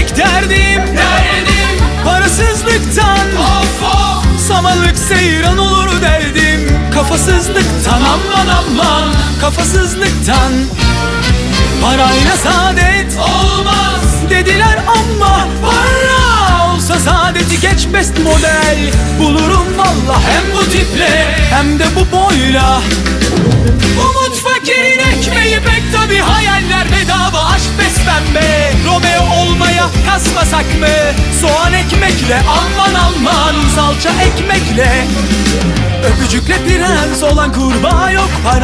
tek derdim Derdim. Parasızlıktan. Of of. Samalık seyran olur derdim. Kafasızlıktan. Aman aman Kafasızlıktan. Parayla saadet Olmaz. Dediler ama Para olsa saadeti geç best model. Bulurum valla Hem bu tiple Hem de bu boyla. Olmaya kasmasak mı? Soğan ekmekle aman aman salça ekmekle. Öpücükle prens olan kurbağa yok para